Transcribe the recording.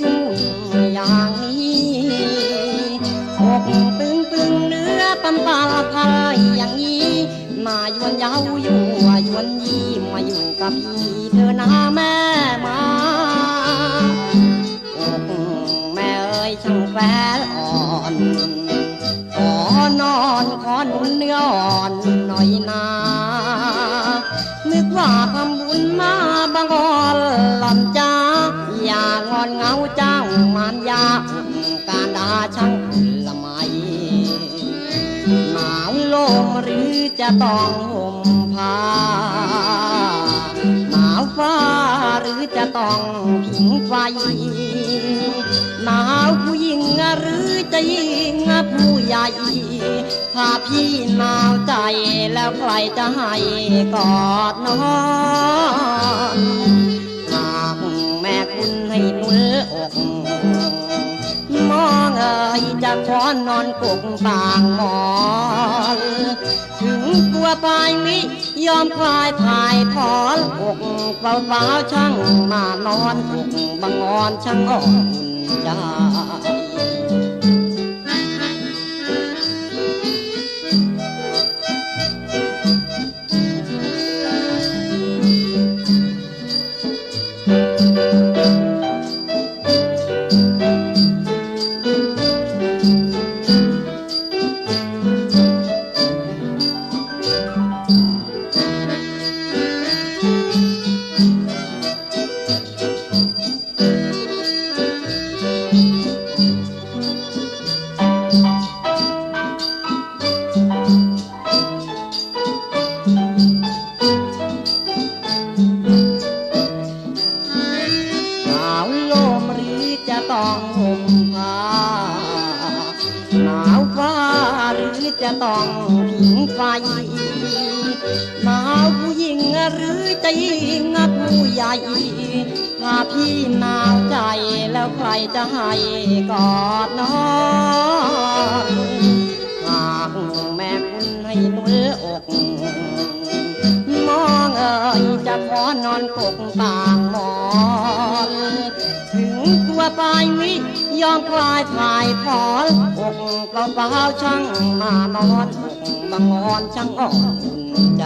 ทุ่งอย่างนี้อกตึงตึงเนื้อปันปลาพายอย่างนี้ มายวนเย้าอยู่ยวนยี่มาอยู่กับพี่เธอนะแม่มาอกแม่เอ้ยช่างแฝงอ่อนขอนอนขอหนุนเนื้ออ่อนหน่อยนานึกว่าทำบุญมาบางอ่อนหล่อนจ้า อย่าเงาจ้างมารยาการดาช่างละไมหนาวลมหรือจะต้องห่มผ้าหนาวฟ้าหรือจะต้องผิงไฟหนาวผู้หญิงหรือจะยิงผู้ใหญ่ถ้าพี่หนาวใจแล้วใครจะให้กอดนอน อนอนกุกบางหมอนถึงกลัวตายมิยอมคลายพายถอนอกเบาสาช่างมานอนอกบังอ่อนช่างอ่อนใจ ต้องห่มผ้าหนาวฟ้าหรือจะต้องผิงไฟหนาวผู้หญิงหรือจะยิงผู้ใหญ่ถ้าพี่หนาวใจแล้วใครจะให้กอดนอง ยจะขอนอนกกต่างหมอน ถึงตัวปลายวิยอมคลายถ่ายพอลอกก็เป๋าช่างมานอนอกบางอนช่างอ่อนใจ